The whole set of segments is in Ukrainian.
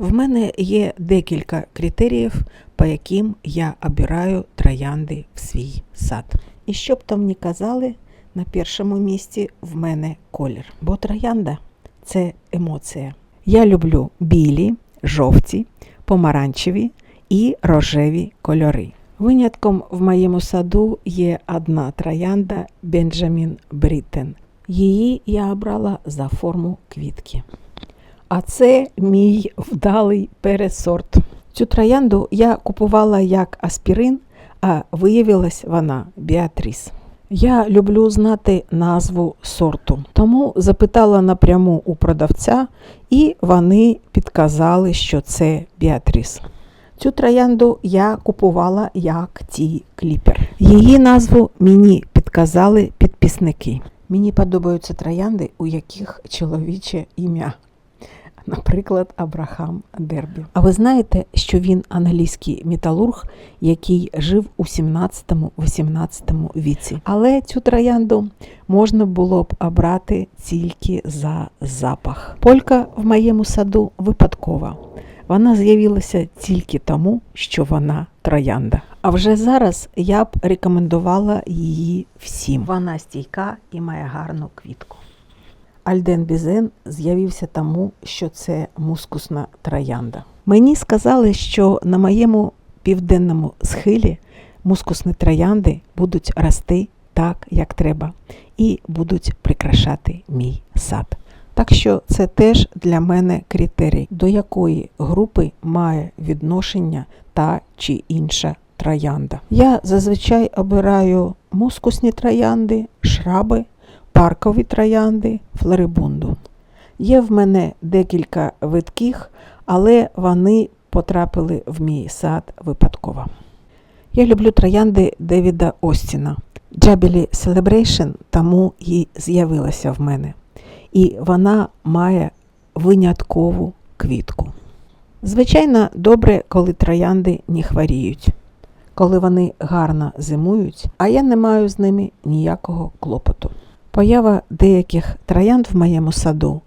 В мене є декілька критеріїв, по яким я обираю троянди в свій сад. І що б там ні казали, на першому місці в мене колір. Бо троянда це емоція. Я люблю білі, жовті, помаранчеві і рожеві кольори. Винятком в моєму саду є одна троянда Бенджамін Бріттен. Її я обрала за форму квітки. А це мій вдалий пересорт. Цю троянду я купувала як аспірин, а виявилась вона Біатріс. Я люблю знати назву сорту, тому запитала напряму у продавця, і вони підказали, що це Біатріс. Цю троянду я купувала як ті кліпер. Її назву мені підказали підписники. Мені подобаються троянди, у яких чоловіче ім'я. Наприклад, Абрахам Дербі. А ви знаєте, що він англійський металург, який жив у 17-18 віці. Але цю троянду можна було б обрати тільки за запах. Полька в моєму саду випадкова. Вона з'явилася тільки тому, що вона троянда. А вже зараз я б рекомендувала її всім. Вона стійка і має гарну квітку. Альден Бізен з'явився тому, що це мускусна троянда. Мені сказали, що на моєму південному схилі мускусні троянди будуть рости так, як треба, і будуть прикрашати мій сад. Так що це теж для мене критерій, до якої групи має відношення та чи інша троянда. Я зазвичай обираю мускусні троянди, шраби, паркові троянди, флорибунду. Є в мене декілька видких, але вони потрапили в мій сад випадково. Я люблю троянди Девіда Остіна. Джабілі Celebration тому і з'явилася в мене. І вона має виняткову квітку. Звичайно, добре, коли троянди не хворіють, коли вони гарно зимують, а я не маю з ними ніякого клопоту. Поява деяких троянд в моєму саду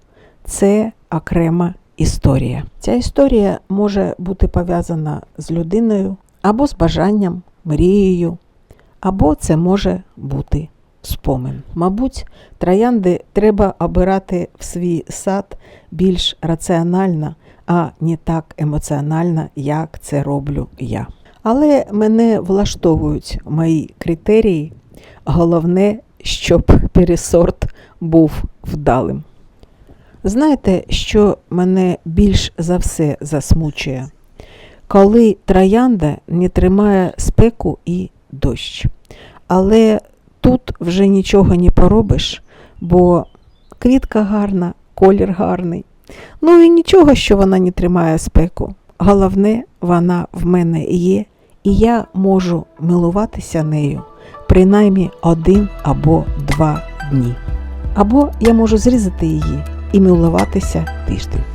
це окрема історія. Ця історія може бути пов'язана з людиною або з бажанням, мрією, або це може бути спомин. Мабуть, троянди треба обирати в свій сад більш раціонально, а не так емоціонально, як це роблю я. Але мене влаштовують мої критерії. Головне, щоб пересорт був вдалим. Знаєте, що мене більш за все засмучує? Коли троянда не тримає спеку і дощ. Але тут вже нічого не поробиш, бо квітка гарна, колір гарний. Ну і нічого, що вона не тримає спеку. Головне, вона в мене є, і я можу милуватися нею принаймні один або два дні. Або я можу зрізати її і милуватися тиждень.